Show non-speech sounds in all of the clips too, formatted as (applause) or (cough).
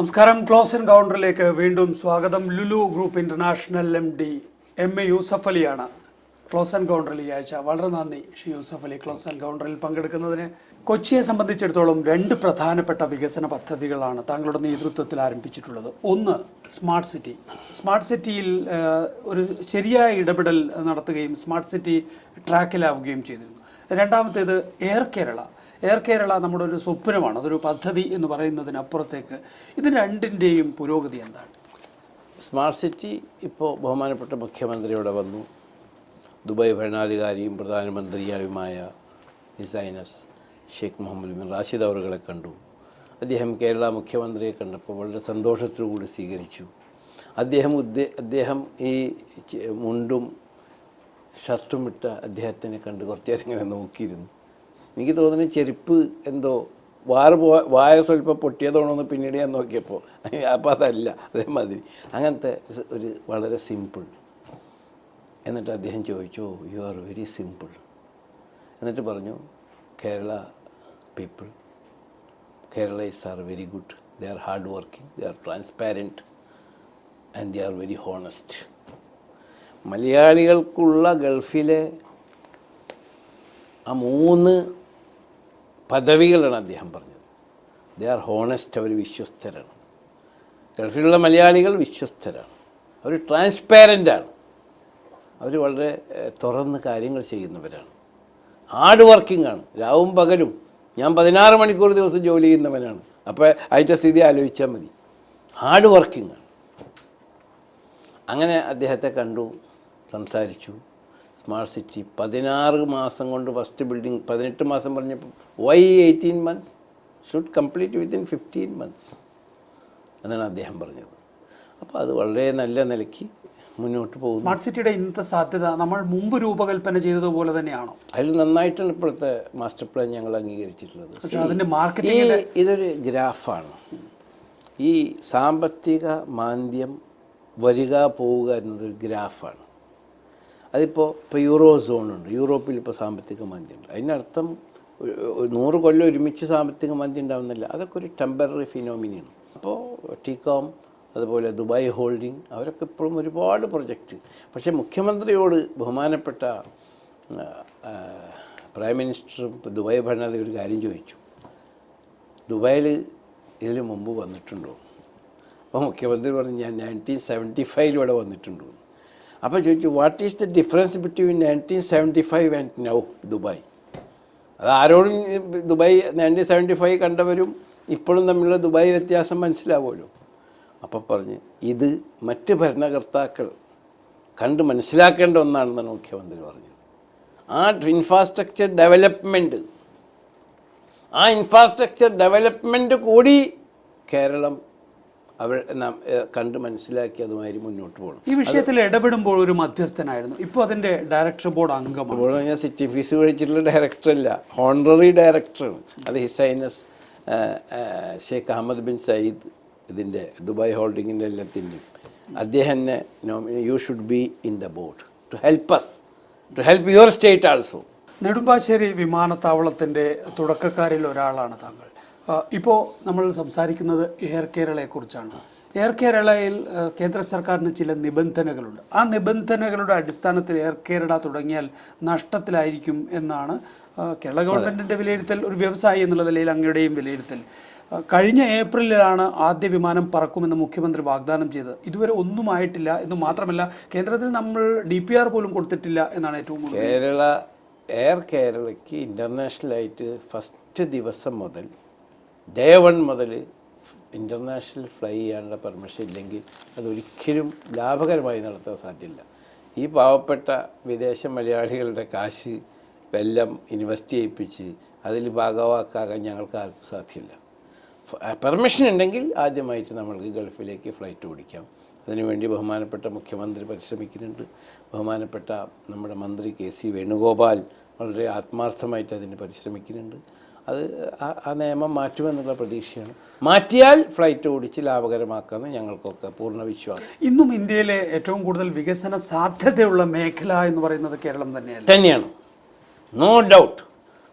നമസ്കാരം. ക്ലോസ് എൻകൗണ്ടറിലേക്ക് വീണ്ടും സ്വാഗതം. Lulu group international M D M A Yusuff അലിയാണ്. Close എൻകൗണ്ടറിൽ ഈ ആഴ്ച വളരെ നന്ദി. ഷി യൂസഫ് അലി ക്ലോസ് എൻകൗണ്ടറിൽ പങ്കെടുക്കുന്നതിന്. കൊച്ചിയെ സംബന്ധിച്ചിടത്തോളം രണ്ട് പ്രധാനപ്പെട്ട വികസന പദ്ധതികളാണ് താങ്കളുടെ നേതൃത്വത്തിൽ ആരംഭിച്ചിട്ടുള്ളത്. ഒന്ന് സ്മാർട്ട് സിറ്റി. സ്മാർട്ട് സിറ്റിയിൽ ഒരു ശരിയായ ഇടപെടൽ നടത്തുകയും സ്മാർട്ട് സിറ്റി ട്രാക്കിലാവുകയും ചെയ്തിരുന്നു. രണ്ടാമത്തേത് എയർ കേരള. എയർ കേരള നമ്മുടെ ഒരു സ്വപ്നമാണ്. അതൊരു പദ്ധതി എന്ന് പറയുന്നതിനപ്പുറത്തേക്ക് ഇത് രണ്ടിന്റെയും പുരോഗതി എന്താണ്? സ്മാർട്ട് സിറ്റി ഇപ്പോൾ ബഹുമാനപ്പെട്ട മുഖ്യമന്ത്രിയോടെ വന്നു. ദുബായ് ഭരണാധികാരിയും പ്രധാനമന്ത്രിയുമായ ഡിസൈനസ് ഷെയ്ഖ് മുഹമ്മദ് ബിൻ റാഷിദ് അവറുകളെ കണ്ടു. അദ്ദേഹം കേരള മുഖ്യമന്ത്രിയെ കണ്ടപ്പോൾ വളരെ സന്തോഷത്തോടുകൂടി സ്വീകരിച്ചു. അദ്ദേഹം ഉദ്ദേ അദ്ദേഹം ഈ മുണ്ടും ഷർട്ടും ഇട്ട അദ്ദേഹത്തിനെ കണ്ട് കുറച്ചേരം ഇങ്ങനെ നോക്കിയിരുന്നു. എനിക്ക് തോന്നുന്നു ചെരുപ്പ് എന്തോ വാറ് പോ വായ സ്വല്പം പൊട്ടിയതാണോന്ന് പിന്നീട് ഞാൻ നോക്കിയപ്പോൾ അപ്പോൾ അതല്ല അതേമാതിരി. അങ്ങനത്തെ ഒരു വളരെ സിമ്പിൾ എന്നിട്ട് അദ്ദേഹം ചോദിച്ചു യു ആർ വെരി സിമ്പിൾ എന്നിട്ട് പറഞ്ഞു Kerala people Keralese are very good they are hard working they are transparent and they are very honest മലയാളികൾക്കുള്ള ഗൾഫിലെ ആ മൂന്ന് പദവികളാണ് അദ്ദേഹം പറഞ്ഞത്. ദേ ആർ ഹോണസ്റ്റ് അവർ വിശ്വസ്തരാണ്. ഗൾഫിലുള്ള മലയാളികൾ വിശ്വസ്തരാണ്. അവർ ട്രാൻസ്പാരന്റാണ് അവർ വളരെ തുറന്ന് കാര്യങ്ങൾ ചെയ്യുന്നവരാണ്. ഹാർഡ് വർക്കിംഗ് ആണ്. രാവും പകലും ഞാൻ പതിനാറ് മണിക്കൂർ ദിവസം ജോലി ചെയ്യുന്നവനാണ്. അപ്പോൾ അതിന്റെ സ്ഥിതി ആലോചിച്ചാൽ മതി. ഹാർഡ് വർക്കിംഗ് ആണ്. അങ്ങനെ അദ്ദേഹത്തെ കണ്ടു സംസാരിച്ചു. സ്മാർട്ട് സിറ്റി പതിനാറ് മാസം കൊണ്ട് ഫസ്റ്റ് ബിൽഡിംഗ് പതിനെട്ട് മാസം പറഞ്ഞപ്പോൾ why eighteen months should complete within fifteen months എന്നാണ് അദ്ദേഹം പറഞ്ഞത്. അപ്പോൾ അത് വളരെ നല്ല നിലയ്ക്ക് മുന്നോട്ട് പോകുന്നു. സ്മാർട്ട് സിറ്റിയുടെ ഇന്നത്തെ സാധ്യത നമ്മൾ മുമ്പ് രൂപകൽപ്പന ചെയ്തതുപോലെ തന്നെയാണോ? അതിൽ നന്നായിട്ടാണ് ഇപ്പോഴത്തെ മാസ്റ്റർ പ്ലാൻ ഞങ്ങൾ അംഗീകരിച്ചിട്ടുള്ളത്. പക്ഷെ മാർക്കറ്റിംഗ് ഇതൊരു ഗ്രാഫാണ്. ഈ സാമ്പത്തിക മാന്ദ്യം വരിക പോവുക എന്നതൊരു ഗ്രാഫാണ്. അതിപ്പോൾ ഇപ്പോൾ യൂറോ സോണുണ്ട് യൂറോപ്പിൽ ഇപ്പോൾ സാമ്പത്തിക മാന്ദ്യമുണ്ട്. അതിനർത്ഥം നൂറ് കൊല്ലം ഒരുമിച്ച് സാമ്പത്തിക മാന്ദ്യം ഉണ്ടാവുന്നില്ല. അതൊക്കെ ഒരു ടെമ്പററി ഫിനോമിനിയാണ് അപ്പോൾ ടീകോം അതുപോലെ ദുബായ് ഹോൾഡിംഗ് അവരൊക്കെ ഇപ്പോഴും ഒരുപാട് പ്രൊജക്റ്റ്. പക്ഷേ മുഖ്യമന്ത്രിയോട് ബഹുമാനപ്പെട്ട പ്രൈം മിനിസ്റ്ററും ഇപ്പോൾ ദുബായ് ഭരണാധികാരി ഒരു കാര്യം ചോദിച്ചു. ദുബായിൽ ഇതിന് മുമ്പ് വന്നിട്ടുണ്ടോ? അപ്പോൾ മുഖ്യമന്ത്രി പറഞ്ഞു ഞാൻ നയന്റീൻ സെവന്റി ഫൈവിൽ ഇവിടെ വന്നിട്ടുണ്ടോ അപ്പോൾ ചോദിച്ചു what is the difference between nineteen seventy five and now Dubai? അത് ആരോടും ദുബായ് നയന്റീൻ സെവന്റി ഫൈവ് കണ്ടവരും ഇപ്പോഴും തമ്മിലുള്ള ദുബായ് വ്യത്യാസം മനസ്സിലാവുമല്ലോ. അപ്പോൾ പറഞ്ഞ് ഇത് മറ്റ് ഭരണകർത്താക്കൾ കണ്ട് മനസ്സിലാക്കേണ്ട ഒന്നാണെന്നാണ് മുഖ്യമന്ത്രി പറഞ്ഞത്. ആ ഇൻഫ്രാസ്ട്രക്ചർ ഡെവലപ്മെന്റ് ആ ഇൻഫ്രാസ്ട്രക്ചർ ഡെവലപ്മെന്റ് കൂടി കേരളം അവർ നാം കണ്ട് മനസ്സിലാക്കി അതുമായി മുന്നോട്ട് പോകണം. ഈ വിഷയത്തിൽ ഇടപെടുമ്പോൾ ഒരു മധ്യസ്ഥനായിരുന്നു. ഇപ്പോൾ അതിന്റെ ഡയറക്ടർ ബോർഡ് അംഗമാണ്. ഞാൻ സിറ്റി ഫീസ് മേടിച്ചിട്ടുള്ള ഡയറക്ടറല്ല ഹോണററി ഡയറക്ടറാണ് അത് his highness Sheikh Ahmed bin Saeed ഇതിന്റെ ദുബായ് ഹോൾഡിങ്ങിന്റെ എല്ലാത്തിന്റെയും. അദ്ദേഹം എന്നെ nominee you should be in the board to help us to help your state also Nedumbassery വിമാനത്താവളത്തിന്റെ തുടക്കക്കാരിൽ ഒരാളാണ് താങ്കൾ. ഇപ്പോൾ നമ്മൾ സംസാരിക്കുന്നത് എയർ കേരളയെക്കുറിച്ചാണ് എയർ കേരളയിൽ കേന്ദ്ര സർക്കാരിന് ചില നിബന്ധനകളുണ്ട്. ആ നിബന്ധനകളുടെ അടിസ്ഥാനത്തിൽ എയർ കേരള തുടങ്ങിയാൽ നഷ്ടത്തിലായിരിക്കും എന്നാണ് കേരള ഗവൺമെന്റിന്റെ വിലയിരുത്തൽ ഒരു വ്യവസായി എന്നുള്ള നിലയിൽ അങ്ങയുടെയും വിലയിരുത്തൽ. കഴിഞ്ഞ ഏപ്രിലിലാണ് ആദ്യ വിമാനം പറക്കുമെന്ന് മുഖ്യമന്ത്രി വാഗ്ദാനം ചെയ്തത്. ഇതുവരെ ഒന്നും ആയിട്ടില്ല എന്ന് മാത്രമല്ല കേന്ദ്രത്തിൽ നമ്മൾ ഡി പി ആർ പോലും കൊടുത്തിട്ടില്ല എന്നാണ് ഏറ്റവും കൂടുതൽ കേരള എയർ കേരളയ്ക്ക് ഇന്റർനാഷണലായിട്ട് ഫസ്റ്റ് ദിവസം മുതൽ ഡേ വൺ മുതൽ ഇന്റർനാഷണൽ ഫ്ലൈ ചെയ്യാനുള്ള പെർമിഷൻ ഇല്ലെങ്കിൽ അതൊരിക്കലും ലാഭകരമായി നടത്താൻ സാധ്യമല്ല ഈ പാവപ്പെട്ട വിദേശ മലയാളികളുടെ കാശ് വെല്ലം ഇൻവെസ്റ്റ് ചെയ്യിപ്പിച്ച് അതിൽ ഭാഗവാക്കാകാൻ ഞങ്ങൾക്ക് ആർക്കും സാധ്യമല്ല പെർമിഷൻ ഉണ്ടെങ്കിൽ ആദ്യമായിട്ട് നമ്മൾക്ക് ഗൾഫിലേക്ക് ഫ്ലൈറ്റ് ഓടിക്കാം. അതിനുവേണ്ടി ബഹുമാനപ്പെട്ട മുഖ്യമന്ത്രി പരിശ്രമിക്കുന്നുണ്ട്. ബഹുമാനപ്പെട്ട നമ്മുടെ മന്ത്രി കെ സി വേണുഗോപാൽ വളരെ ആത്മാർത്ഥമായിട്ട് അതിന് പരിശ്രമിക്കുന്നുണ്ട്. അത് ആ- നിയമം മാറ്റുമെന്നുള്ള പ്രതീക്ഷയാണ്. മാറ്റിയാൽ ഫ്ലൈറ്റ് ഓടിച്ച് ലാഭകരമാക്കാമെന്ന് ഞങ്ങൾക്കൊക്കെ പൂർണ വിശ്വാസം. ഇന്നും ഇന്ത്യയിലെ ഏറ്റവും കൂടുതൽ വികസന സാധ്യതയുള്ള മേഖല എന്ന് പറയുന്നത് കേരളം തന്നെയാണ് തന്നെയാണ്. നോ ഡൗട്ട്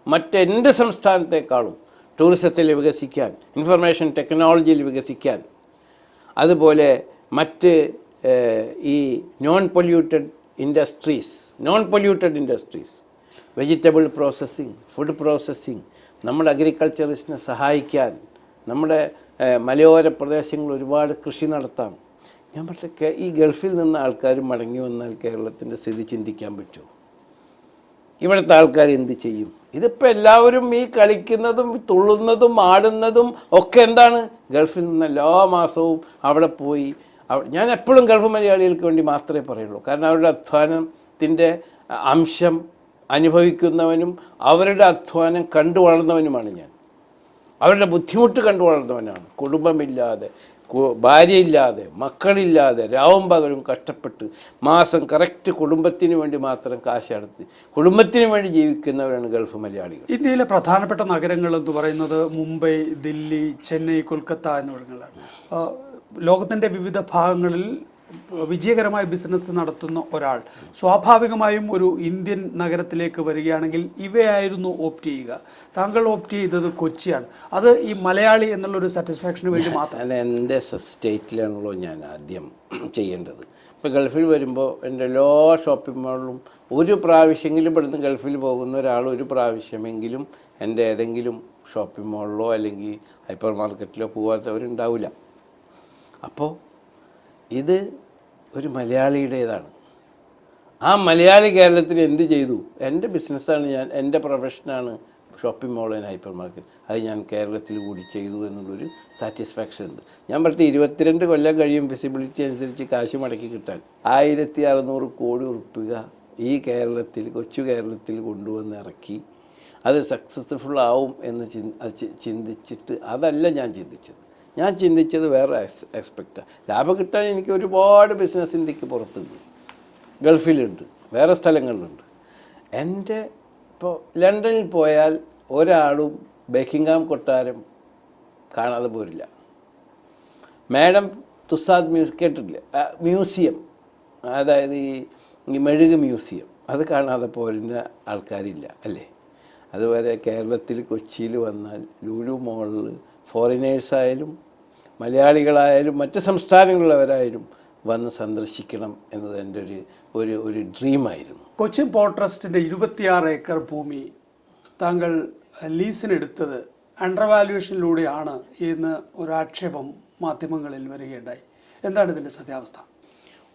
മറ്റെന്ത് സംസ്ഥാനത്തെക്കാളും ടൂറിസത്തിൽ വികസിക്കാൻ ഇൻഫർമേഷൻ ടെക്നോളജിയിൽ വികസിക്കാൻ അതുപോലെ മറ്റ് ഈ non polluted industries non polluted industries vegetable processing food processing നമ്മുടെ അഗ്രികൾച്ചറിസ്റ്റിനെ സഹായിക്കാൻ നമ്മുടെ മലയോര പ്രദേശങ്ങളിൽ ഒരുപാട് കൃഷി നടത്താം. ഞാൻ പക്ഷേ ഈ ഗൾഫിൽ നിന്ന് ആൾക്കാർ മടങ്ങി വന്നാൽ കേരളത്തിന്റെ സ്ഥിതി ചിന്തിക്കാൻ പറ്റുമോ ഇവിടുത്തെ ആൾക്കാർ എന്ത് ചെയ്യും? ഇതിപ്പോൾ എല്ലാവരും ഈ കളിക്കുന്നതും തുള്ളുന്നതും ആടുന്നതും ഒക്കെ എന്താണ്? ഗൾഫിൽ നിന്ന് എല്ലാ മാസവും അവിടെ പോയി ഞാൻ എപ്പോഴും ഗൾഫ് മലയാളികൾക്ക് വേണ്ടി മാത്രമേ പറയുള്ളൂ. കാരണം അവരുടെ അധ്വാനത്തിന്റെ അംശം അനുഭവിക്കുന്നവനും അവരുടെ അധ്വാനം കണ്ടു വളർന്നവനുമാണ് ഞാൻ. അവരുടെ ബുദ്ധിമുട്ട് കണ്ടു വളർന്നവനാണ്. കുടുംബമില്ലാതെ ഭാര്യയില്ലാതെ മക്കളില്ലാതെ രാവും പകലും കഷ്ടപ്പെട്ട് മാസം കറക്റ്റ് കുടുംബത്തിന് വേണ്ടി മാത്രം കാശെടുത്ത് കുടുംബത്തിന് വേണ്ടി ജീവിക്കുന്നവരാണ് ഗൾഫ് മലയാളികൾ. ഇന്ത്യയിലെ പ്രധാനപ്പെട്ട നഗരങ്ങൾ എന്ന് പറയുന്നത് മുംബൈ ദില്ലി ചെന്നൈ കൊൽക്കത്ത എന്നിവിടങ്ങളാണ് ലോകത്തിന്റെ വിവിധ ഭാഗങ്ങളിൽ വിജയകരമായ ബിസിനസ് നടത്തുന്ന ഒരാൾ സ്വാഭാവികമായും ഒരു ഇന്ത്യൻ നഗരത്തിലേക്ക് വരികയാണെങ്കിൽ ഇവയായിരുന്നു ഓപ്റ്റ് ചെയ്യുക. താങ്കൾ ഓപ്റ്റ് ചെയ്തത് കൊച്ചിയാണ്. അത് ഈ മലയാളി എന്നുള്ളൊരു സാറ്റിസ്ഫാക്ഷന് വേണ്ടി മാത്രം. ഞാൻ എന്റെ സ്റ്റേറ്റിലാണല്ലോ ഞാൻ ആദ്യം ചെയ്യേണ്ടത്. ഇപ്പോൾ ഗൾഫിൽ വരുമ്പോൾ എന്റെ എല്ലാ ഷോപ്പിംഗ് മാളിലും ഒരു പ്രാവശ്യമെങ്കിലും ഇവിടുന്ന് ഗൾഫിൽ പോകുന്ന ഒരാൾ ഒരു പ്രാവശ്യമെങ്കിലും എന്റെ ഏതെങ്കിലും ഷോപ്പിംഗ് മാളിലോ അല്ലെങ്കിൽ ഹൈപ്പർ മാർക്കറ്റിലോ പോകാത്തവരുണ്ടാവില്ല അപ്പോൾ ഇത് ഒരു മലയാളിയുടേതാണ്. ആ മലയാളി കേരളത്തിൽ എന്ത് ചെയ്തു? എന്റെ ബിസിനസ്സാണ് ഞാൻ എന്റെ പ്രൊഫഷനാണ് shopping mall and hypermarket. അത് ഞാൻ കേരളത്തിൽ കൂടി ചെയ്തു എന്നുള്ളൊരു സാറ്റിസ്ഫാക്ഷൻ ഉണ്ട്. ഞാൻ പറഞ്ഞ ഇരുപത്തിരണ്ട് കൊല്ലം കഴിയും വിസിബിലിറ്റി അനുസരിച്ച് കാശ് മടക്കി കിട്ടാൻ. ആയിരത്തി അറുന്നൂറ് കോടി ഉറുപ്പിക ഈ കേരളത്തിൽ കൊച്ചു കേരളത്തിൽ കൊണ്ടുവന്ന് ഇറക്കി. അത് സക്സസ്ഫുൾ ആവും എന്ന് ചിന് ചിന്തിച്ചിട്ട് അതല്ല ഞാൻ ചിന്തിച്ചത്. ഞാൻ ചിന്തിച്ചത് വേറെ എക്സ്പെക്റ്റ് ലാഭം കിട്ടാൻ എനിക്ക് ഒരുപാട് ബിസിനസ് ഇന്ത്യയ്ക്ക് പുറത്തുണ്ട്. ഗൾഫിലുണ്ട്. വേറെ സ്ഥലങ്ങളിലുണ്ട്. എന്റെ ഇപ്പോൾ ലണ്ടനിൽ പോയാൽ ഒരാളും ബെക്കിംഗാം കൊട്ടാരം കാണാതെ പോരില്ല. മാഡം തുസാദ് മ്യൂസ് കേട്ടിട്ടില്ല? മ്യൂസിയം. അതായത് ഈ ഈ മെഴുക് മ്യൂസിയം. അത് കാണാതെ പോരുന്ന ആൾക്കാരില്ല അല്ലേ? അതുവരെ കേരളത്തിൽ കൊച്ചിയിൽ വന്നാൽ ലൂലു മോളിൽ ഫോറിനേഴ്സായാലും മലയാളികളായാലും മറ്റ് സംസ്ഥാനങ്ങളിലുള്ളവരായാലും വന്ന് സന്ദർശിക്കണം എന്നത് എന്റെ ഒരു ഒരു ഒരു ഡ്രീമായിരുന്നു. കൊച്ചിൻ പോർട്ട് ട്രസ്റ്റിന്റെ ഇരുപത്തിയാറ് ഏക്കർ ഭൂമി താങ്കൾ ലീസിനെടുത്തത് അണ്ടർ വാല്യുവേഷനിലൂടെയാണ് എന്ന് ഒരു ആക്ഷേപം മാധ്യമങ്ങളിൽ വരികയുണ്ടായി. എന്താണ് ഇതിന്റെ സത്യാവസ്ഥ?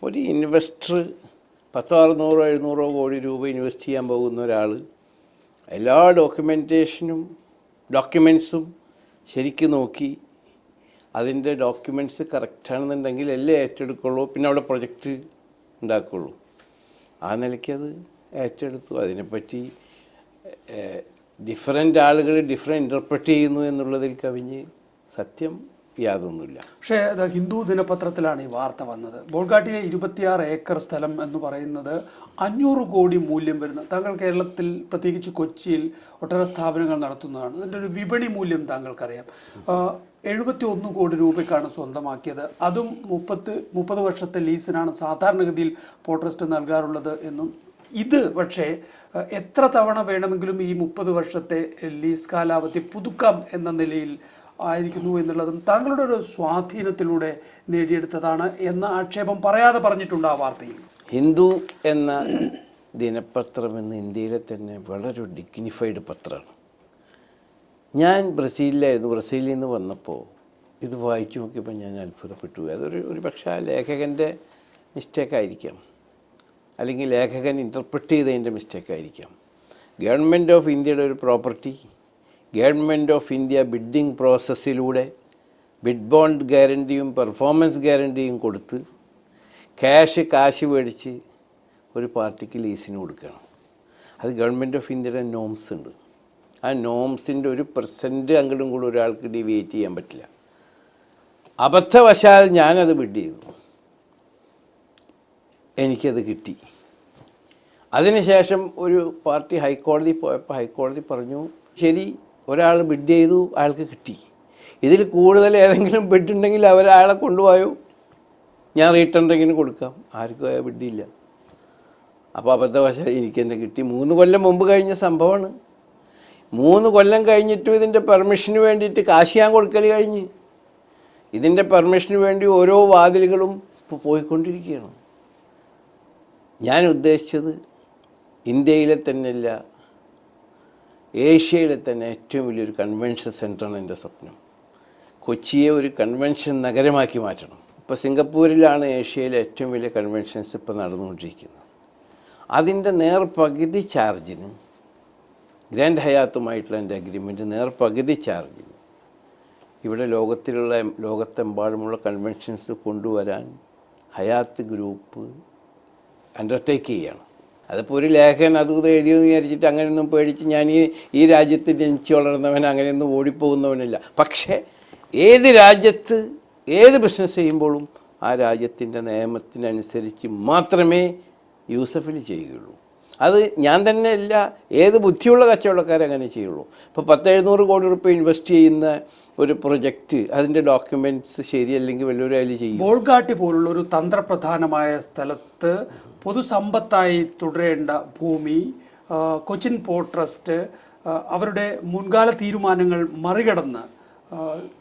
ഒരു ഇൻവെസ്റ്റർ പത്തോ അറുന്നൂറോ എഴുന്നൂറോ കോടി രൂപ ഇൻവെസ്റ്റ് ചെയ്യാൻ പോകുന്ന ഒരാൾ എല്ലാ ഡോക്യുമെന്റേഷനും ഡോക്യുമെൻസും ശരിക്കും നോക്കി അതിന്റെ ഡോക്യുമെന്റ്സ് കറക്റ്റാണെന്നുണ്ടെങ്കിൽ എല്ലാം ഏറ്റെടുക്കുള്ളൂ? പിന്നെ അവിടെ പ്രൊജക്റ്റ് ഉണ്ടാക്കുള്ളൂ. ആ നിലയ്ക്ക് അത് ഏറ്റെടുത്തു. അതിനെപ്പറ്റി ഡിഫറെന്റ് ആളുകൾ ഡിഫറെന്റ് ഇന്റർപ്രറ്റ് ചെയ്യുന്നു എന്നുള്ളതിൽ കവിഞ്ഞ് സത്യം യാതൊന്നുമില്ല പക്ഷേ അത് ഹിന്ദു ദിനപത്രത്തിലാണ് ഈ വാർത്ത വന്നത്. ബോൾഗാട്ടിലെ ഇരുപത്തിയാറ് ഏക്കർ സ്ഥലം എന്ന് പറയുന്നത് അഞ്ഞൂറ് കോടി മൂല്യം വരുന്ന താങ്കൾ കേരളത്തിൽ പ്രത്യേകിച്ച് കൊച്ചിയിൽ ഒട്ടേറെ സ്ഥാപനങ്ങൾ നടത്തുന്നതാണ്. അതിന്റെ ഒരു വിപണി മൂല്യം താങ്കൾക്കറിയാം. എഴുപത്തി ഒന്ന് കോടി രൂപയ്ക്കാണ് സ്വന്തമാക്കിയത്. അതും മുപ്പത്ത് മുപ്പത് വർഷത്തെ ലീസിനാണ് സാധാരണഗതിയിൽ പോട്രസ്റ്റ് നൽകാറുള്ളത് എന്നും. ഇത് പക്ഷേ എത്ര തവണ വേണമെങ്കിലും ഈ മുപ്പത് വർഷത്തെ ലീസ് കാലാവധി പുതുക്കാം എന്ന നിലയിൽ ആയിരിക്കുന്നു എന്നുള്ളതും താങ്കളുടെ ഒരു സ്വാധീനത്തിലൂടെ നേടിയെടുത്തതാണ് എന്ന ആക്ഷേപം പറയാതെ പറഞ്ഞിട്ടുണ്ട് ആ വാർത്തയിൽ. ഹിന്ദു എന്ന ദിനപത്രം എന്ന് ഇന്ത്യയിലെ തന്നെ വളരെ ഡിഗ്നിഫൈഡ് പത്രമാണ്. ഞാൻ ബ്രസീലിലായിരുന്നു. ബ്രസീലിൽ നിന്ന് വന്നപ്പോൾ ഇത് വായിച്ചു നോക്കിയപ്പോൾ ഞാൻ അത്ഭുതപ്പെട്ടു. അതൊരു ഒരു പക്ഷേ ആ ലേഖകന്റെ മിസ്റ്റേക്കായിരിക്കാം അല്ലെങ്കിൽ ലേഖകൻ ഇന്റർപ്രറ്റ് ചെയ്തതിന്റെ മിസ്റ്റേക്കായിരിക്കാം ഗവൺമെന്റ് ഓഫ് ഇന്ത്യയുടെ ഒരു property government of India bidding പ്രോസസ്സിലൂടെ bid bond ഗ്യാരണ്ടിയും പെർഫോമൻസ് ഗ്യാരണ്ടിയും കൊടുത്ത് ക്യാഷ് കാശ് മേടിച്ച് ഒരു പാർട്ടിക്ക് ലീസിന് കൊടുക്കണം. അത് ഗവൺമെന്റ് ഓഫ് ഇന്ത്യയുടെ നോംസ് ഉണ്ട്. ആ നോംസിന്റെ ഒരു പെർസെന്റ് അങ്ങോട്ടും കൂടെ ഒരാൾക്ക് ഡിവിയേറ്റ് ചെയ്യാൻ പറ്റില്ല. അബദ്ധവശാൽ ഞാനത് ബിഡ് ചെയ്തു. എനിക്കത് കിട്ടി. അതിനുശേഷം ഒരു പാർട്ടി ഹൈക്കോടതി പോയപ്പോൾ ഹൈക്കോടതി പറഞ്ഞു ശരി ഒരാൾ ബിഡ് ചെയ്തു അയാൾക്ക് കിട്ടി. ഇതിൽ കൂടുതൽ ഏതെങ്കിലും ബിഡ് ഉണ്ടെങ്കിൽ അവർ അയാളെ കൊണ്ടുപോയോ? ഞാൻ റീട്ടണ്ടെങ്കിലും കൊടുക്കാം. ആർക്കും ആ ബിഡില്ല അപ്പോൾ അബദ്ധവശാൽ എനിക്ക് എനിക്കെന്നെ കിട്ടി. മൂന്ന് കൊല്ലം മുമ്പ് കഴിഞ്ഞ സംഭവമാണ്. മൂന്ന് കൊല്ലം കഴിഞ്ഞിട്ടും ഇതിന്റെ പെർമിഷന് വേണ്ടിയിട്ട് കാശ് ഞാൻ കൊടുക്കൽ കഴിഞ്ഞ്. ഇതിന്റെ പെർമിഷന് വേണ്ടി ഓരോ വാതിലുകളും ഇപ്പോൾ പോയിക്കൊണ്ടിരിക്കുകയാണ്. ഞാൻ ഉദ്ദേശിച്ചത് ഇന്ത്യയിലെ തന്നെയല്ല ഏഷ്യയിലെ തന്നെ ഏറ്റവും വലിയൊരു കൺവെൻഷൻ സെന്ററാണ് എന്റെ സ്വപ്നം. കൊച്ചിയെ ഒരു കൺവെൻഷൻ നഗരമാക്കി മാറ്റണം. ഇപ്പോൾ സിംഗപ്പൂരിലാണ് ഏഷ്യയിലെ ഏറ്റവും വലിയ കൺവെൻഷൻസ് ഇപ്പോൾ നടന്നുകൊണ്ടിരിക്കുന്നത്. അതിന്റെ നേർ പകുതി ചാർജിന് ഗ്രാൻഡ് ഹയാത്തുമായിട്ടുള്ള എന്റെ അഗ്രിമെന്റ് നേർ പകുതി ചാർജിന് ഇവിടെ ലോകത്തിലുള്ള ലോകത്തെമ്പാടുമുള്ള കൺവെൻഷൻസ് കൊണ്ടുവരാൻ ഹയാത്ത് ഗ്രൂപ്പ് അണ്ടർടേക്ക് ചെയ്യണം. അതിപ്പോൾ ഒരു ലേഖകൻ അത് ഇത് എഴുതിയെന്ന് വിചാരിച്ചിട്ട് അങ്ങനെയൊന്നും പേടിച്ച് ഞാൻ ഈ ഈ രാജ്യത്ത് ജനിച്ചു വളർന്നവൻ അങ്ങനെയൊന്നും ഓടിപ്പോകുന്നവനല്ല. പക്ഷേ ഏത് രാജ്യത്ത് ഏത് ബിസിനസ് ചെയ്യുമ്പോഴും ആ രാജ്യത്തിന്റെ നിയമത്തിനനുസരിച്ച് മാത്രമേ യൂസഫിൽ ചെയ്യുകയുള്ളൂ. അത് ഞാൻ തന്നെ അല്ല ഏത് ബുദ്ധിയുള്ള കച്ചവടക്കാരെ അങ്ങനെ ചെയ്യുള്ളൂ. ഇപ്പോൾ പത്ത് എഴുന്നൂറ് കോടി റുപ്യ ഇൻവെസ്റ്റ് ചെയ്യുന്ന ഒരു പ്രൊജക്റ്റ് അതിന്റെ ഡോക്യുമെന്റ്സ് ശരിയല്ലെങ്കിൽ വലിയൊരു അതിൽ ചെയ്യും. ബോൾഗാട്ടി പോലുള്ള ഒരു തന്ത്രപ്രധാനമായ സ്ഥലത്ത് പൊതുസമ്പത്തായി തുടരേണ്ട ഭൂമി കൊച്ചിൻ പോർട്ട് ട്രസ്റ്റ് അവരുടെ മുൻകാല തീരുമാനങ്ങൾ മറികടന്ന്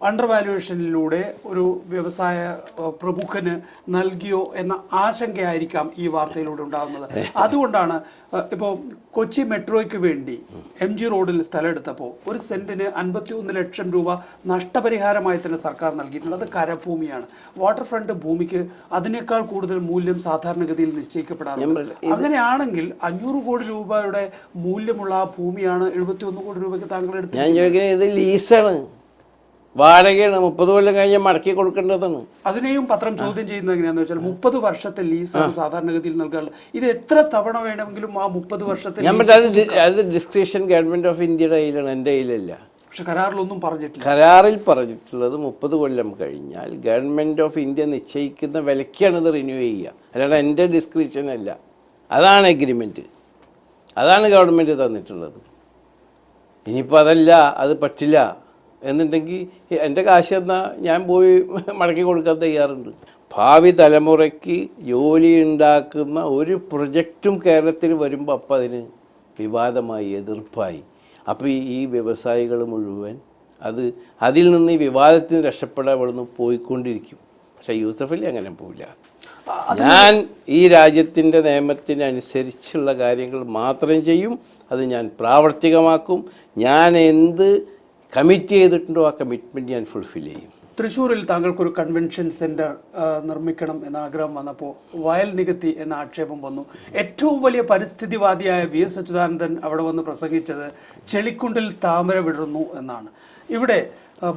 അണ്ടർ വാല്യുവേഷനിലൂടെ ഒരു വ്യവസായ പ്രമുഖന് നൽകിയോ എന്ന ആശങ്കയായിരിക്കാം ഈ വാർത്തയിലൂടെ ഉണ്ടാകുന്നത് അതുകൊണ്ടാണ് ഇപ്പോൾ കൊച്ചി മെട്രോയ്ക്ക് വേണ്ടി എം ജി റോഡിൽ സ്ഥലം എടുത്തപ്പോൾ ഒരു സെന്റിന് അൻപത്തി ഒന്ന് ലക്ഷം രൂപ നഷ്ടപരിഹാരമായി തന്നെ സർക്കാർ നൽകിയിട്ടുണ്ട്. അത് കരഭൂമിയാണ്. വാട്ടർ ഫ്രണ്ട് ഭൂമിക്ക് അതിനേക്കാൾ കൂടുതൽ മൂല്യം സാധാരണഗതിയിൽ നിശ്ചയിക്കപ്പെടാറുണ്ട്. അങ്ങനെയാണെങ്കിൽ അഞ്ഞൂറ് കോടി രൂപയുടെ മൂല്യമുള്ള ആ ഭൂമിയാണ് എഴുപത്തി ഒന്ന് കോടി രൂപയ്ക്ക് താങ്കൾ എടുത്ത് ഞാൻ ചോദിക്കുന്നത് ഇത് ലീസാണ് വാടകയാണ് മുപ്പത് കൊല്ലം കഴിഞ്ഞാൽ മടക്കി കൊടുക്കേണ്ടതാണ്. അതിനെയും പത്രം ചോദ്യം ചെയ്യുന്നത് എങ്ങനെയാണെന്ന് വെച്ചാൽ മുപ്പത് വർഷത്തെ ലീസാണ് സാധാരണഗതിയിൽ നൽകാറുള്ളത്. ഇത് എത്ര തവണ വേണമെങ്കിലും ആ മുപ്പത് വർഷത്തെ ഞാൻ അത് അത് ഡിസ്ക്രിപ്ഷൻ ഗവൺമെന്റ് ഓഫ് ഇന്ത്യയുടെ കയ്യിലാണ് എന്റെ കയ്യിലല്ല. പക്ഷെ കരാറിലൊന്നും പറഞ്ഞിട്ടില്ല. കരാറിൽ പറഞ്ഞിട്ടുള്ളത് മുപ്പത് കൊല്ലം കഴിഞ്ഞാൽ ഗവൺമെന്റ് ഓഫ് ഇന്ത്യ നിശ്ചയിക്കുന്ന വിലയ്ക്കാണ് ഇത് റിന്യൂ ചെയ്യുക. അല്ലാതെ എന്റെ ഡിസ്ക്രിപ്ഷൻ അല്ല. അതാണ് എഗ്രിമെന്റ് അതാണ് ഗവൺമെന്റ് തന്നിട്ടുള്ളത്. ഇനിയിപ്പോൾ അതല്ല അത് പറ്റില്ല. എന്നുണ്ടെങ്കിൽ എന്റെ കാശ് എന്നാൽ ഞാൻ പോയി മടക്കി കൊടുക്കാൻ തയ്യാറുണ്ട്. ഭാവി തലമുറയ്ക്ക് ജോലി ഉണ്ടാക്കുന്ന ഒരു പ്രൊജക്റ്റും കേരളത്തിൽ വരുമ്പോൾ അപ്പം അതിന് വിവാദമായി എതിർപ്പായി. അപ്പോൾ ഈ- വ്യവസായികൾ മുഴുവൻ അത് അതിൽ നിന്ന് ഈ വിവാദത്തിന് രക്ഷപ്പെടാൻ നിന്ന് പോയിക്കൊണ്ടിരിക്കും. പക്ഷേ യൂസഫലി അങ്ങനെ പോവില്ല. ഞാൻ ഈ രാജ്യത്തിന്റെ നിയമത്തിനനുസരിച്ചുള്ള കാര്യങ്ങൾ മാത്രം ചെയ്യും. അത് ഞാൻ പ്രാവർത്തികമാക്കും. ഞാൻ എന്ത് കമ്മിറ്റ് ചെയ്തിട്ടുണ്ടോ? ആ കമ്മിറ്റ്മെന്റ് ഞാൻ ഫുൾഫിൽ ചെയ്യും. തൃശ്ശൂരിൽ താങ്കൾക്കൊരു കൺവെൻഷൻ സെന്റർ നിർമ്മിക്കണം എന്ന ആഗ്രഹം വന്നപ്പോൾ വയൽ നികത്തി എന്ന ആക്ഷേപം വന്നു. ഏറ്റവും വലിയ പരിസ്ഥിതിവാദിയായ വി എസ് അച്യുതാനന്ദൻ അവിടെ വന്ന് പ്രസംഗിച്ചത് ചെളിക്കുണ്ടിൽ താമര വിടർന്നു എന്നാണ്. ഇവിടെ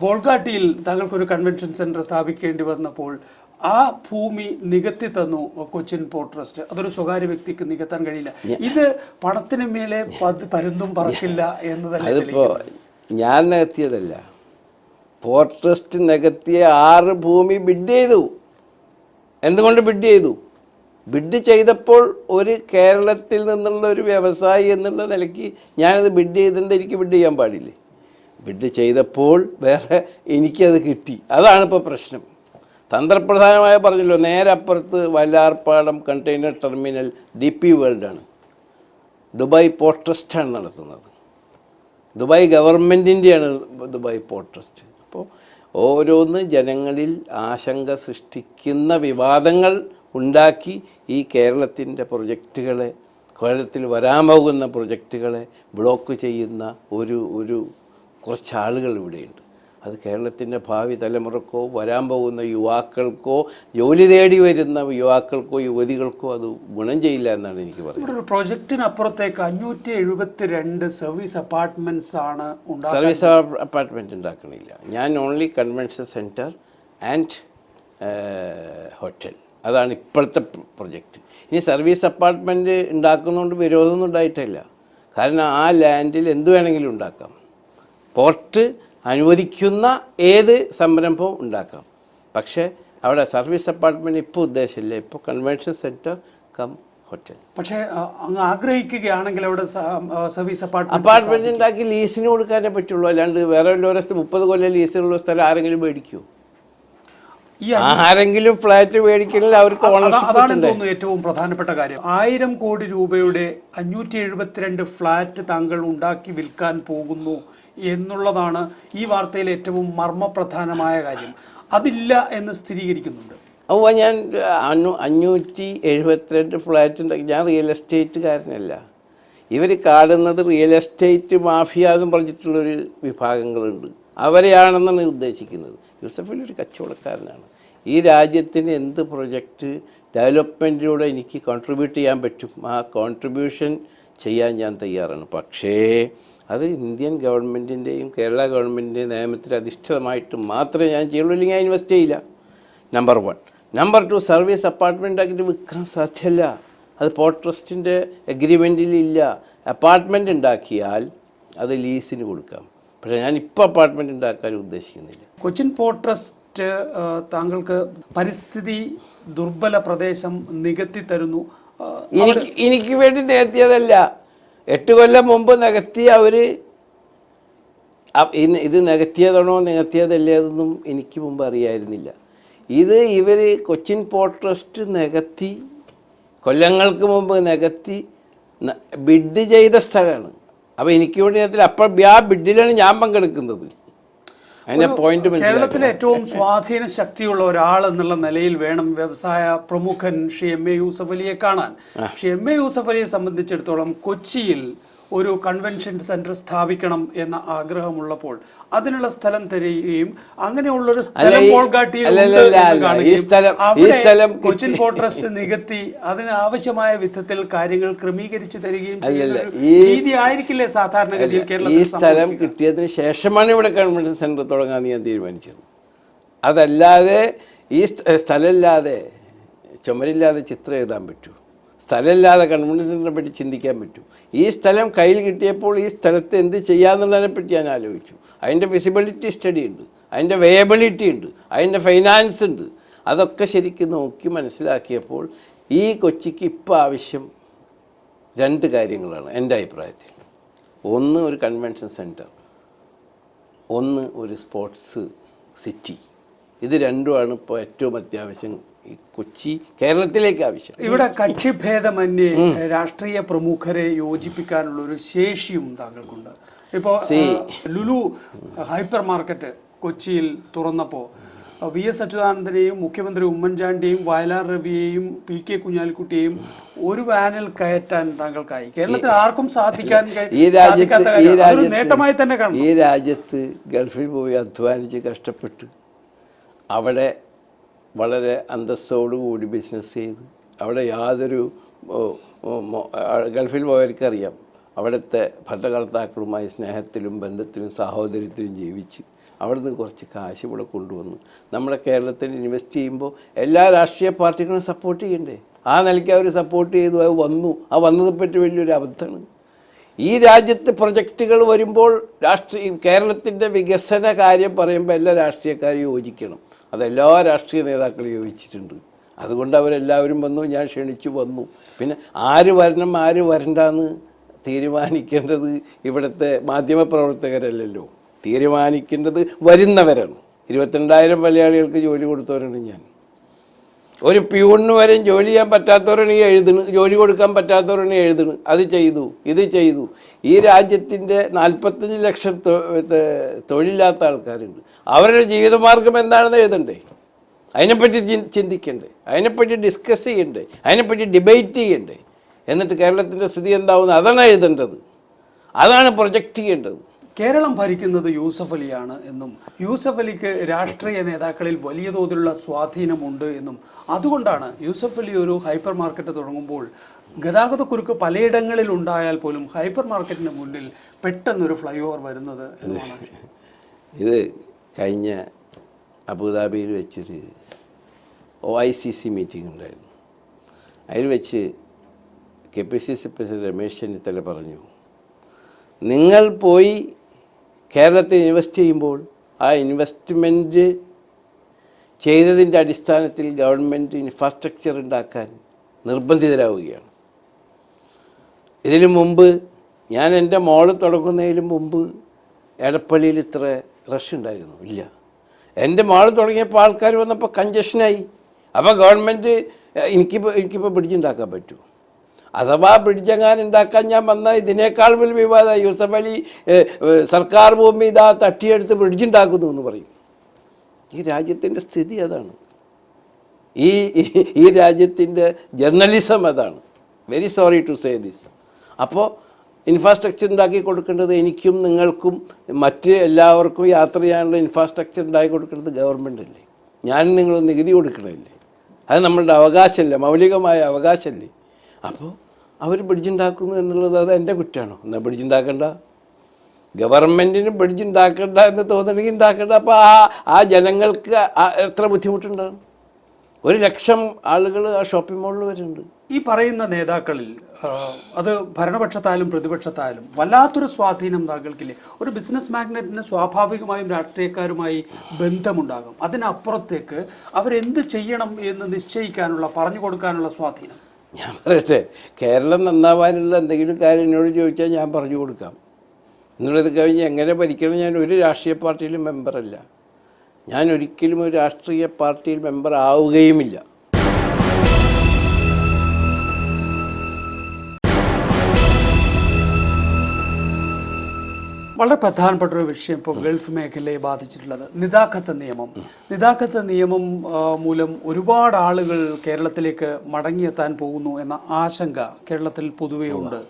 ബോൾഗാട്ടിയിൽ താങ്കൾക്കൊരു കൺവെൻഷൻ സെന്റർ സ്ഥാപിക്കേണ്ടി വന്നപ്പോൾ ആ ഭൂമി നികത്തി തന്നു കൊച്ചിൻ പോർട്ട് ട്രസ്റ്റ്. അതൊരു സ്വകാര്യ വ്യക്തിക്ക് നികത്താൻ കഴിയില്ല. ഇത് പണത്തിന് മേലെ പരുന്തും പറക്കില്ല എന്ന് തന്നെ അതിപ്പോൾ ഞാൻ നികത്തിയതല്ല. പോർട്ട് ട്രസ്റ്റ് നികത്തിയ ആറ് ഭൂമി ബിഡ് ചെയ്തു. എന്തുകൊണ്ട് ബിഡ് ചെയ്തു? ബിഡ് ചെയ്തപ്പോൾ ഒരു കേരളത്തിൽ നിന്നുള്ള ഒരു വ്യവസായി എന്നുള്ള നിലയ്ക്ക് ഞാനത് ബിഡ് ചെയ്തത് എനിക്ക് ബിഡ് ചെയ്യാൻ പാടില്ലേ? ബിഡ് ചെയ്തപ്പോൾ വേറെ എനിക്കത് കിട്ടി. അതാണിപ്പോൾ പ്രശ്നം. തന്ത്രപ്രധാനമായ പറഞ്ഞല്ലോ നേരെ അപ്പുറത്ത് Vallarpadam container terminal D P വേൾഡാണ് Dubai port ട്രസ്റ്റാണ് നടത്തുന്നത്. ദുബായ് ഗവൺമെന്റിന്റെയാണ് ദുബായ് പോർട്ട് ട്രസ്റ്റ്. അപ്പോൾ ഓരോന്ന് ജനങ്ങളിൽ ആശങ്ക സൃഷ്ടിക്കുന്ന വിവാദങ്ങൾ ഉണ്ടാക്കി ഈ കേരളത്തിന്റെ പ്രൊജക്റ്റുകളെ കേരളത്തിൽ വരാൻ പോകുന്ന പ്രൊജക്റ്റുകളെ ബ്ലോക്ക് ചെയ്യുന്ന ഒരു ഒരു കുറച്ച് ആളുകൾ ഇവിടെയുണ്ട്. അത് കേരളത്തിന്റെ ഭാവി തലമുറക്കോ വരാൻ പോകുന്ന യുവാക്കൾക്കോ ജോലി തേടി വരുന്ന യുവാക്കൾക്കോ യുവതികൾക്കോ അത് ഗുണം ചെയ്യില്ല എന്നാണ് എനിക്ക് പറയുന്നത്. ഒരു പ്രൊജക്റ്റിനപ്പുറത്തേക്ക് അഞ്ഞൂറ്റി എഴുപത്തി രണ്ട് സർവീസ് അപ്പാർട്ട്മെന്റ്സ് ആണ് സർവീസ് അപ്പാർട്ട്മെന്റ് ഉണ്ടാക്കണില്ല. ഞാൻ only convention centre and hotel അതാണ് ഇപ്പോഴത്തെ പ്രൊജക്റ്റ് ഇനി സർവീസ് അപ്പാർട്ട്മെന്റ് ഉണ്ടാക്കുന്നതുകൊണ്ട് വിരോധമൊന്നും ഉണ്ടായിട്ടില്ല. കാരണം ആ ലാൻഡിൽ എന്ത് വേണമെങ്കിലും ഉണ്ടാക്കാം. പോർട്ട് അനുവദിക്കുന്ന ഏത് സംരംഭവും ഉണ്ടാക്കാം. പക്ഷേ അവിടെ സർവീസ് അപ്പാർട്ട്മെന്റ് ഇപ്പോൾ ഉദ്ദേശമില്ല ഇപ്പോൾ കൺവെൻഷൻ സെന്റർ കം ഹോട്ടൽ പക്ഷേ അങ്ങ് ആഗ്രഹിക്കുകയാണെങ്കിൽ അവിടെ സർവീസ് അപ്പാർട്ട്മെന്റ് അപ്പാർട്ട്മെന്റ് ഉണ്ടാക്കി ലീസിന് കൊടുക്കാനേ പറ്റുള്ളൂ. അല്ലാണ്ട് വേറെ വല്ലവരത്ത് മുപ്പത് കൊല്ലം ലീസിനുള്ള സ്ഥലം ആരെങ്കിലും മേടിക്കൂ? ഈ ആരെങ്കിലും ഫ്ലാറ്റ് മേടിക്കണമെങ്കിൽ അവർക്ക് അതാണ് തോന്നുന്നു ഏറ്റവും പ്രധാനപ്പെട്ട കാര്യം. ആയിരം കോടി രൂപയുടെ അഞ്ഞൂറ്റി എഴുപത്തിരണ്ട് ഫ്ലാറ്റ് താങ്കൾ ഉണ്ടാക്കി വിൽക്കാൻ പോകുന്നു എന്നുള്ളതാണ് ഈ വാർത്തയിൽ ഏറ്റവും മർമ്മപ്രധാനമായ കാര്യം. അതില്ല എന്ന് സ്ഥിരീകരിക്കുന്നുണ്ട്. അപ്പോൾ ഞാൻ അഞ്ഞൂ അഞ്ഞൂറ്റി എഴുപത്തിരണ്ട് ഫ്ലാറ്റ് ഉണ്ടാക്കി ഞാൻ റിയൽ എസ്റ്റേറ്റുകാരനല്ല. ഇവർ കാണുന്നത് റിയൽ എസ്റ്റേറ്റ് മാഫിയ എന്ന് പറഞ്ഞിട്ടുള്ളൊരു വിഭാഗങ്ങളുണ്ട്. അവരെയാണെന്നാണ് ഉദ്ദേശിക്കുന്നത്. യൂസഫ് അലി ഒരു കച്ചവടക്കാരനാണ്. ഈ രാജ്യത്തിന് എന്ത് പ്രൊജക്റ്റ് ഡെവലപ്മെന്റിലൂടെ എനിക്ക് കോൺട്രിബ്യൂട്ട് ചെയ്യാൻ പറ്റും? ആ കോൺട്രിബ്യൂഷൻ ചെയ്യാൻ ഞാൻ തയ്യാറാണ്. പക്ഷേ അത് ഇന്ത്യൻ ഗവൺമെന്റിന്റെയും കേരള ഗവൺമെന്റിന്റെയും നിയമത്തിൽ അധിഷ്ഠിതമായിട്ട് മാത്രമേ ഞാൻ ചെയ്യുള്ളൂ. ഞാൻ ഇൻവെസ്റ്റ് ചെയ്യില്ല. Number one number two service apartment ആക്കിയിട്ട് വിൽക്കാൻ സാധ്യമല്ല അത് പോർട്ട് ട്രസ്റ്റിന്റെ എഗ്രിമെന്റിലില്ല അപ്പാർട്ട്മെന്റ് ഉണ്ടാക്കിയാൽ അത് ലീസിന് കൊടുക്കാം. പക്ഷേ ഞാൻ ഇപ്പോൾ അപ്പാർട്ട്മെന്റ് ഉണ്ടാക്കാൻ ഉദ്ദേശിക്കുന്നില്ല. കൊച്ചിൻ പോർട്ട് ട്രസ്റ്റ് താങ്കൾക്ക് പരിസ്ഥിതി ദുർബല പ്രദേശം നികത്തി തരുന്നു. എനിക്ക് എനിക്ക് വേണ്ടി നികത്തിയതല്ല. എട്ട് കൊല്ലം മുമ്പ് നികത്തിയ അവർ ഇത് നികത്തിയതാണോ നികത്തിയതല്ലേ അതൊന്നും എനിക്ക് മുമ്പ് അറിയായിരുന്നില്ല. ഇത് ഇവർ കൊച്ചിൻ പോർട്ട് ട്രസ്റ്റ് നികത്തി കൊല്ലങ്ങൾക്ക് മുമ്പ് നികത്തി ബിഡ് ചെയ്ത സ്ഥലമാണ്. അപ്പോൾ എനിക്ക് വേണ്ടി അതിൽ അപ്പോൾ ആ ബിഡിലാണ് ഞാൻ പങ്കെടുക്കുന്നത്. അതിന്റെ പോയിന്റ് കേരളത്തിലെ ഏറ്റവും സ്വാധീന ശക്തിയുള്ള ഒരാൾ എന്നുള്ള നിലയിൽ വേണം വ്യവസായ പ്രമുഖൻ ശ്രീ എം എ യൂസഫ് അലിയെ കാണാൻ. ശ്രീ എം എ യൂസഫ് അലിയെ സംബന്ധിച്ചിടത്തോളം കൊച്ചിയിൽ ഒരു കൺവെൻഷൻ സെന്റർ സ്ഥാപിക്കണം എന്ന ആഗ്രഹമുള്ളപ്പോൾ അതിനുള്ള സ്ഥലം തിരയുകയും അങ്ങനെയുള്ളൊരു സ്ഥലം ഈ- പോൾഗാട്ടിയിൽ. ഈ സ്ഥലം- ഈ കൊച്ചിൻ ഫോർട്രസ് നികത്തി അതിന് ആവശ്യമായ വിധത്തിൽ കാര്യങ്ങൾ ക്രമീകരിച്ചു തരികയും രീതി ആയിരിക്കില്ലേ സാധാരണഗതിയിൽ ഈ കേരളത്തിൽ സ്ഥലം കിട്ടിയതിന് ശേഷമാണ് ഇവിടെ കൺവെൻഷൻ സെന്റർ തുടങ്ങാൻ ഞാൻ തീരുമാനിച്ചത് അതല്ലാതെ ഈ സ്ഥ- സ്ഥലമില്ലാതെ ചുമരില്ലാതെ ചിത്രം എഴുതാൻ പറ്റൂ സ്ഥലമില്ലാതെ കൺവെൻഷൻ സെന്ററിനെ പറ്റി ചിന്തിക്കാൻ പറ്റും. ഈ സ്ഥലം കയ്യിൽ കിട്ടിയപ്പോൾ ഈ സ്ഥലത്ത് എന്ത് ചെയ്യാമെന്നുള്ളതിനെ പറ്റി ഞാൻ ആലോചിച്ചു. അതിന്റെ വിസിബിലിറ്റി സ്റ്റഡി ഉണ്ട്. അതിന്റെ വേബിലിറ്റി ഉണ്ട്. അതിന്റെ ഫൈനാൻസ് ഉണ്ട്. അതൊക്കെ ശരിക്കും നോക്കി മനസ്സിലാക്കിയപ്പോൾ ഈ കൊച്ചിക്ക് ഇപ്പോൾ ആവശ്യം രണ്ട് കാര്യങ്ങളാണ് എന്റെ അഭിപ്രായത്തിൽ. ഒന്ന് ഒരു കൺവെൻഷൻ സെന്റർ ഒന്ന് ഒരു സ്പോർട്സ് സിറ്റി ഇത് രണ്ടുമാണ് ഇപ്പോൾ ഏറ്റവും അത്യാവശ്യം ഈ കൊച്ചി കേരളത്തിലേക്ക് ആവശ്യം. ഇവിടെ കക്ഷിഭേദമന്യേ രാഷ്ട്രീയ പ്രമുഖരെ യോജിപ്പിക്കാനുള്ള ഒരു ശേഷിയും താങ്കൾക്കുണ്ട്. ഇപ്പോൾ ലുലു ഹൈപ്പർ മാർക്കറ്റ് കൊച്ചിയിൽ തുറന്നപ്പോൾ വി എസ് അച്യുതാനന്ദനെയും മുഖ്യമന്ത്രി ഉമ്മൻചാണ്ടിയെയും വയലാർ രവിയെയും പി കെ കുഞ്ഞാലിക്കുട്ടിയെയും ഒരു വാനിൽ കയറ്റാൻ താങ്കൾക്കായി. കേരളത്തിൽ ആർക്കും സാധിക്കാൻ ഈ രാജ്യത്ത് ഈ. നേട്ടമായി തന്നെ കാണും ഈ രാജ്യത്ത് ഗൾഫിൽ പോയി അധ്വാനിച്ച് കഷ്ടപ്പെട്ട് അവിടെ വളരെ അന്തസ്സോടുകൂടി ബിസിനസ് ചെയ്ത്. അവിടെ യാതൊരു ഗൾഫിൽ പോയവർക്കറിയാം. അവിടുത്തെ ഭരണകർത്താക്കളുമായി സ്നേഹത്തിലും ബന്ധത്തിലും സഹോദര്യത്തിലും ജീവിച്ച് അവിടുന്ന് കുറച്ച് കാശ് ഇവിടെ കൊണ്ടുവന്നു. നമ്മുടെ കേരളത്തിൽ ഇൻവെസ്റ്റ് ചെയ്യുമ്പോൾ എല്ലാ രാഷ്ട്രീയ പാർട്ടികളും സപ്പോർട്ട് ചെയ്യണ്ടേ? ആ നിലയ്ക്ക് അവർ സപ്പോർട്ട് ചെയ്തു അത് വന്നു. ആ വന്നതിനെ പറ്റി വലിയൊരു അബദ്ധമാണ്. ഈ രാജ്യത്ത് പ്രൊജക്റ്റുകൾ വരുമ്പോൾ രാഷ്ട്രീയ കേരളത്തിന്റെ വികസന കാര്യം പറയുമ്പോൾ എല്ലാ രാഷ്ട്രീയക്കാരും യോജിക്കണം. അതെല്ലാ രാഷ്ട്രീയ നേതാക്കളും യോജിച്ചിട്ടുണ്ട് അതുകൊണ്ട് അവരെല്ലാവരും വന്നു ഞാൻ ക്ഷണിച്ചു വന്നു. പിന്നെ ആര് വരണം ആര് വരണ്ടെന്ന് തീരുമാനിക്കേണ്ടത് ഇവിടുത്തെ മാധ്യമപ്രവർത്തകരല്ലല്ലോ. തീരുമാനിക്കേണ്ടത് വരുന്നവരാണ്. ഇരുപത്തിരണ്ടായിരം മലയാളികൾക്ക് ജോലി കൊടുത്തവരാണ് ഞാൻ. ഒരു പ്യൂണിന് വരെ ജോലി ചെയ്യാൻ പറ്റാത്തവരാണ് ഈ എഴുതുന്നു ജോലി കൊടുക്കാൻ പറ്റാത്തവരാണ് എഴുതണ് അത് ചെയ്തു ഇത് ചെയ്തു. ഈ രാജ്യത്തിന്റെ നാൽപ്പത്തഞ്ച് ലക്ഷം തൊഴിലില്ലാത്ത ആൾക്കാരുണ്ട്. അവരുടെ ജീവിതമാർഗം എന്താണെന്ന് എഴുതണ്ടേ? അതിനെപ്പറ്റി ചിന്തിക്കണ്ടേ? അതിനെപ്പറ്റി ഡിസ്കസ് ചെയ്യണ്ടേ? അതിനെപ്പറ്റി ഡിബേറ്റ് ചെയ്യണ്ടേ? എന്നിട്ട് കേരളത്തിന്റെ സ്ഥിതി എന്താവുന്നത് അതാണ് എഴുതേണ്ടത്. അതാണ് പ്രൊജക്റ്റ് ചെയ്യേണ്ടത്. കേരളം ഭരിക്കുന്നത് യൂസഫ് അലിയാണ് എന്നും യൂസഫ് അലിക്ക് രാഷ്ട്രീയ നേതാക്കളിൽ വലിയ തോതിലുള്ള സ്വാധീനമുണ്ട് എന്നും. അതുകൊണ്ടാണ് യൂസഫ് അലി ഒരു ഹൈപ്പർ മാർക്കറ്റ് തുടങ്ങുമ്പോൾ ഗതാഗതക്കുരുക്ക് പലയിടങ്ങളിൽ ഉണ്ടായാൽ പോലും ഹൈപ്പർ മാർക്കറ്റിന് മുന്നിൽ പെട്ടെന്നൊരു ഫ്ലൈ ഓവർ വരുന്നത് എന്നുമാണ്. (laughs) ഇത് കഴിഞ്ഞ അബുദാബിയിൽ വെച്ചൊരു O I C C meeting ഉണ്ടായിരുന്നു. അതിൽ വെച്ച് K P C C president Ramesh Chennithala പറഞ്ഞു നിങ്ങൾ പോയി കേരളത്തിൽ ഇൻവെസ്റ്റ് ചെയ്യുമ്പോൾ ആ ഇൻവെസ്റ്റ്മെന്റ് ചെയ്തതിന്റെ അടിസ്ഥാനത്തിൽ ഗവൺമെന്റ് ഇൻഫ്രാസ്ട്രക്ചർ ഉണ്ടാക്കാൻ നിർബന്ധിതരാവുകയാണ്. ഇതിനു മുമ്പ് ഞാൻ എന്റെ മോൾ തുടങ്ങുന്നതിന് മുമ്പ് എടപ്പള്ളിയിൽ ഇത്ര റഷ് ഉണ്ടായിരുന്നു ഇല്ല. എന്റെ മോൾ തുടങ്ങിയപ്പോൾ ആൾക്കാർ വന്നപ്പോൾ കഞ്ചഷനായി അപ്പോൾ ഗവൺമെന്റ് എനിക്കിപ്പോൾ എനിക്കിപ്പോൾ ബ്രിഡ്ജ് പറ്റൂ. അഥവാ എങ്ങാനും ഉണ്ടാക്കാൻ ഞാൻ വന്ന ഇതിനേക്കാൾ വലിയ വിവാദം യൂസഫ് അലി സർക്കാർ ഭൂമി ഇതാ തട്ടിയെടുത്ത് ബ്രിഡ്ജ് ഉണ്ടാക്കുന്നു എന്ന് പറയും. ഈ രാജ്യത്തിന്റെ സ്ഥിതി അതാണ്. ഈ ഈ- രാജ്യത്തിന്റെ ജേർണലിസം അതാണ്. Very sorry to say this അപ്പോൾ ഇൻഫ്രാസ്ട്രക്ചർ ഉണ്ടാക്കി കൊടുക്കേണ്ടത് എനിക്കും നിങ്ങൾക്കും മറ്റ് എല്ലാവർക്കും യാത്ര ചെയ്യാനുള്ള ഇൻഫ്രാസ്ട്രക്ചർ ഉണ്ടാക്കി കൊടുക്കേണ്ടത് ഗവൺമെന്റ് അല്ലേ? ഞാൻ നിങ്ങൾ നികുതി കൊടുക്കണമല്ലേ അത് നമ്മളുടെ അവകാശമല്ലേ? മൗലികമായ അവകാശമല്ലേ? അപ്പോൾ അവർ ബ്രിഡ്ജ് ഉണ്ടാക്കുന്നു എന്നുള്ളത് അത് എന്റെ കുറ്റമാണോ? എന്നാൽ ബ്രിഡ്ജ് ഉണ്ടാക്കണ്ട ഗവൺമെന്റിന് ബ്രിഡ്ജ് ഉണ്ടാക്കണ്ട എന്ന് തോന്നണമെങ്കിൽ ഉണ്ടാക്കണ്ട. അപ്പോൾ ആ ആ ജനങ്ങൾക്ക് എത്ര ബുദ്ധിമുട്ടുണ്ടാകും? ഒരു ലക്ഷം ആളുകൾ ആ ഷോപ്പിംഗ് മാളിൽ വരുന്നുണ്ട്. ഈ പറയുന്ന നേതാക്കളിൽ അത് ഭരണപക്ഷത്തായാലും പ്രതിപക്ഷത്തായാലും വല്ലാത്തൊരു സ്വാധീനം താങ്കൾക്കില്ലേ? ഒരു ബിസിനസ് മാഗ്നറ്റിന് സ്വാഭാവികമായും രാഷ്ട്രീയക്കാരുമായി ബന്ധമുണ്ടാകും. അതിനപ്പുറത്തേക്ക് അവരെന്ത് ചെയ്യണം എന്ന് നിശ്ചയിക്കാനുള്ള പറഞ്ഞു കൊടുക്കാനുള്ള സ്വാധീനം? ഞാൻ പറയട്ടെ കേരളം നന്നാവാനുള്ള എന്തെങ്കിലും കാര്യം എന്നോട് ചോദിച്ചാൽ ഞാൻ പറഞ്ഞു കൊടുക്കാം. എന്നുള്ളത് കഴിഞ്ഞ് എങ്ങനെ ഭരിക്കണം ഞാൻ ഒരു രാഷ്ട്രീയ പാർട്ടിയിലും മെമ്പറല്ല ഞാൻ ഒരിക്കലും ഒരു രാഷ്ട്രീയ പാർട്ടിയിൽ മെമ്പർ ആവുകയുമില്ല. വളരെ പ്രധാനപ്പെട്ട ഒരു വിഷയം ഇപ്പോൾ ഗൾഫ് മേഖലയെ ബാധിച്ചിട്ടുള്ളത്. നിതാഖത്ത് നിയമം. നിതാഖത്ത് നിയമം മൂലം ഒരുപാട് ആളുകൾ കേരളത്തിലേക്ക് മടങ്ങിയെത്താൻ പോകുന്നു എന്ന ആശങ്ക കേരളത്തിൽ പൊതുവേ ഉണ്ട്.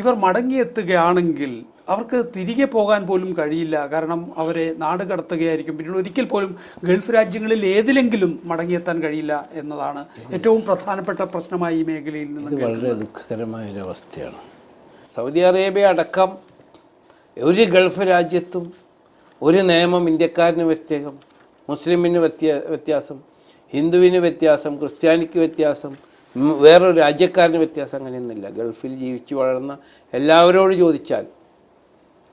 ഇവർ മടങ്ങിയെത്തുകയാണെങ്കിൽ അവർക്ക് തിരികെ പോകാൻ പോലും കഴിയില്ല. കാരണം അവരെ നാട് കടത്തുകയായിരിക്കും. പിന്നീട് ഒരിക്കൽ പോലും ഗൾഫ് രാജ്യങ്ങളിൽ ഏതിലെങ്കിലും മടങ്ങിയെത്താൻ കഴിയില്ല എന്നതാണ് ഏറ്റവും പ്രധാനപ്പെട്ട പ്രശ്നമായി ഈ മേഖലയിൽ നിന്ന് വളരെ ദുഃഖകരമായ ഒരു അവസ്ഥയാണ് സൗദി അറേബ്യ അടക്കം ഒരു ഗൾഫ് രാജ്യത്തും ഒരു നിയമം ഇന്ത്യക്കാരന് വ്യത്യാസം മുസ്ലിമിന് വ്യത്യാ വ്യത്യാസം ഹിന്ദുവിന് വ്യത്യാസം ക്രിസ്ത്യാനിക്ക് വ്യത്യാസം വേറൊരു രാജ്യക്കാരന് വ്യത്യാസം അങ്ങനെയൊന്നുമില്ല. ഗൾഫിൽ ജീവിച്ചു വളർന്ന എല്ലാവരോട് ചോദിച്ചാൽ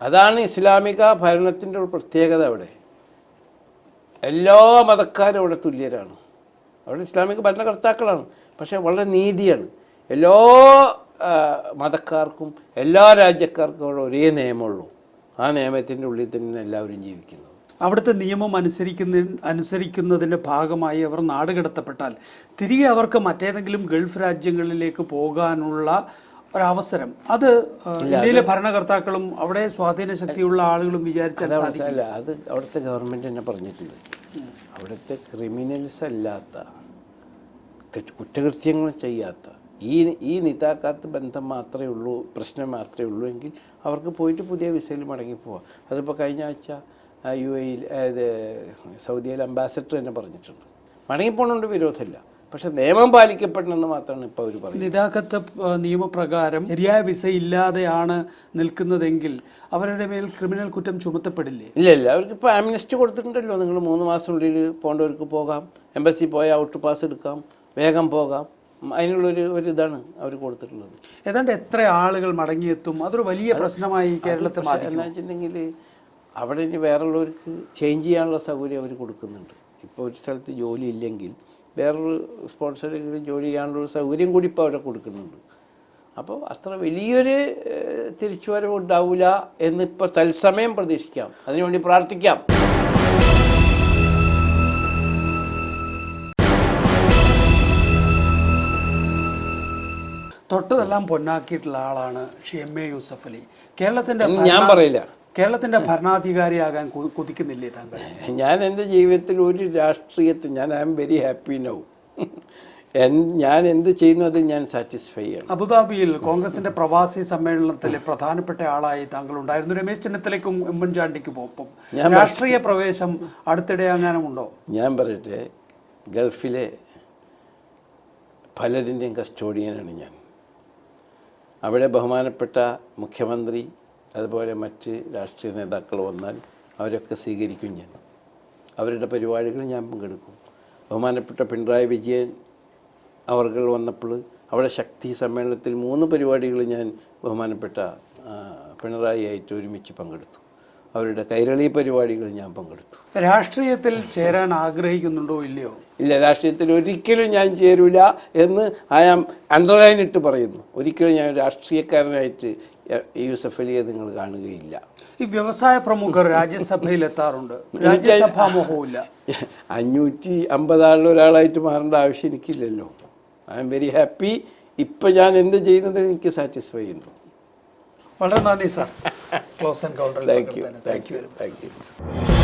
അതാണ് ഇസ്ലാമിക ഭരണത്തിന്റെ ഒരു പ്രത്യേകത അവിടെ. എല്ലാ മതക്കാരും അവിടെ തുല്യരാണ്. അവിടെ ഇസ്ലാമിക ഭരണകർത്താക്കളാണ്. പക്ഷേ വളരെ നീതിയാണ്. എല്ലാ മതക്കാർക്കും എല്ലാ രാജ്യക്കാർക്കും അവിടെ ഒരേ നിയമമുള്ളൂ. ആ നിയമത്തിന്റെ ഉള്ളിൽ തന്നെയാണ് എല്ലാവരും ജീവിക്കുന്നത് അവിടുത്തെ നിയമം അനുസരിക്കുന്ന അനുസരിക്കുന്നതിന്റെ ഭാഗമായി അവർ നാട് കടത്തപ്പെട്ടാൽ തിരികെ അവർക്ക് മറ്റേതെങ്കിലും ഗൾഫ് രാജ്യങ്ങളിലേക്ക് പോകാനുള്ള ഒരവസരം. അത് ഇന്ത്യയിലെ ഭരണകർത്താക്കളും അവിടെ സ്വാധീന ശക്തിയുള്ള ആളുകളും വിചാരിച്ചാൽ സാധിക്കും അത് അവിടുത്തെ ഗവൺമെന്റ് തന്നെ പറഞ്ഞിട്ടുണ്ട്. അവിടുത്തെ ക്രിമിനൽസ് അല്ലാത്ത കുറ്റകൃത്യങ്ങൾ ചെയ്യാത്ത ഈ ഈ നിതാക്കാത്ത ബന്ധം മാത്രമേ ഉള്ളൂ പ്രശ്നം മാത്രമേ ഉള്ളൂ എങ്കിൽ അവർക്ക് പോയിട്ട് പുതിയ വിസയിൽ മടങ്ങിപ്പോവാം അതിപ്പോൾ കഴിഞ്ഞ ആഴ്ച യു എയിൽ ഇത് സൗദിയിൽ അംബാസഡർ തന്നെ പറഞ്ഞിട്ടുണ്ട്. മടങ്ങിപ്പോണോണ്ട് വിരോധമില്ല. പക്ഷെ നിയമം പാലിക്കപ്പെടണമെന്ന് മാത്രമാണ് ഇപ്പോൾ അവർ പറയുന്നത്. നിതാഖത്ത് നിയമപ്രകാരം ശരിയായ വിസ ഇല്ലാതെയാണ് നിൽക്കുന്നതെങ്കിൽ അവരുടെ മേൽ ക്രിമിനൽ കുറ്റം ചുമത്തപ്പെടില്ലേ? ഇല്ല ഇല്ല. അവർക്ക് ഇപ്പോൾ ആംനസ്റ്റ് കൊടുത്തിട്ടുണ്ടല്ലോ. നിങ്ങൾ മൂന്ന് മാസത്തിനുള്ളിൽ പോകേണ്ടവർക്ക് പോകാം. എംബസി പോയാൽ ഔട്ട് പാസ് എടുക്കാം. വേഗം പോകാം. അതിനുള്ളൊരു ഒരു ഇതാണ് അവർ കൊടുത്തിട്ടുള്ളത്. ഏതാണ്ട് എത്ര ആളുകൾ മടങ്ങിയെത്തും? അതൊരു വലിയ പ്രശ്നമായി കേരളത്തെ വെച്ചിട്ടുണ്ടെങ്കിൽ അവിടെ ഇനി വേറുള്ളവർക്ക് ചേഞ്ച് ചെയ്യാനുള്ള സൗകര്യം അവർ കൊടുക്കുന്നുണ്ട്. ഇപ്പോൾ ഒരു സ്ഥലത്ത് ജോലി ഇല്ലെങ്കിൽ വേറൊരു സ്പോൺസറെങ്കിലും ജോലി ചെയ്യാനുള്ള സൗകര്യം കൂടി ഇപ്പോൾ അവിടെ കൊടുക്കുന്നുണ്ട്. അപ്പോൾ അത്ര വലിയൊരു തിരിച്ചുവരവ് ഉണ്ടാവില്ല എന്നിപ്പോൾ തത്സമയം പ്രതീക്ഷിക്കാം. അതിനുവേണ്ടി പ്രാർത്ഥിക്കാം. തൊട്ടതെല്ലാം പൊന്നാക്കിയിട്ടുള്ള ആളാണ് ഷി എം എ യൂസഫ് അലി. കേരളത്തിന്റെ ഞാൻ പറയില്ല. കേരളത്തിന്റെ ഭരണാധികാരിയാകാൻ കൊതിക്കുന്നില്ലേ താങ്കൾ? ഞാൻ എന്റെ ജീവിതത്തിൽ ഒരു രാഷ്ട്രീയത്തിൽ ഞാൻ I am very happy now. ഞാൻ എന്ത് ചെയ്യുന്നു അതിൽ ഞാൻ സാറ്റിസ്ഫൈ ആണ് അബുദാബിയിൽ കോൺഗ്രസിന്റെ പ്രവാസി സമ്മേളനത്തിലെ പ്രധാനപ്പെട്ട ആളായി താങ്കൾ ഉണ്ടായിരുന്നു. രമേശ് ചെന്നിത്തലയ്ക്കും ഉമ്മൻചാണ്ടിക്കും പോപ്പം രാഷ്ട്രീയ പ്രവേശം അടുത്തിടെ അങ്ങാനുമുണ്ടോ? ഞാൻ പറയട്ടെ ഗൾഫിലെ പലരിന്റെയും കസ്റ്റോഡിയനാണ് ഞാൻ. അവിടെ ബഹുമാനപ്പെട്ട മുഖ്യമന്ത്രി അതുപോലെ മറ്റ് രാഷ്ട്രീയ നേതാക്കൾ വന്നാൽ അവരൊക്കെ സ്വീകരിക്കും ഞാൻ. അവരുടെ പരിപാടികൾ ഞാൻ പങ്കെടുക്കും. ബഹുമാനപ്പെട്ട പിണറായി വിജയൻ അവർകൾ വന്നപ്പോൾ അവിടെ ശക്തി സമ്മേളനത്തിൽ മൂന്ന് പരിപാടികൾ ഞാൻ ബഹുമാനപ്പെട്ട പിണറായി ആയിട്ട് ഒരുമിച്ച് പങ്കെടുത്തു. അവരുടെ കൈരളി പരിപാടികൾ ഞാൻ പങ്കെടുത്തു. രാഷ്ട്രീയത്തിൽ ചേരാൻ ആഗ്രഹിക്കുന്നുണ്ടോ ഇല്ലയോ? ഇല്ല രാഷ്ട്രീയത്തിൽ ഒരിക്കലും ഞാൻ ചേരൂല എന്ന് ഐ ആം അണ്ടർലൈൻ ഇട്ട് പറയുന്നു. ഒരിക്കലും ഞാൻ രാഷ്ട്രീയക്കാരനായിട്ട് യൂസഫ് അലിയെ നിങ്ങൾ കാണുകയില്ല. ഈ വ്യവസായ പ്രമുഖർ രാജ്യസഭയിൽ എത്താറുണ്ട് (laughs) രാജ്യസഭാ മോഹമില്ല (laughs) അഞ്ഞൂറ്റി അമ്പതാളിൽ ഒരാളായിട്ട് മാറേണ്ട ആവശ്യം എനിക്കില്ലല്ലോ ഐ എം വെരി ഹാപ്പി ഇപ്പം ഞാൻ എന്ത് ചെയ്യുന്നത് എനിക്ക് സാറ്റിസ്ഫൈ ഉണ്ട് വളരെ നന്ദി സാർ ക്ലോസ് ആൻഡ് കൗണ്ടറിൽ thank you thank you thank you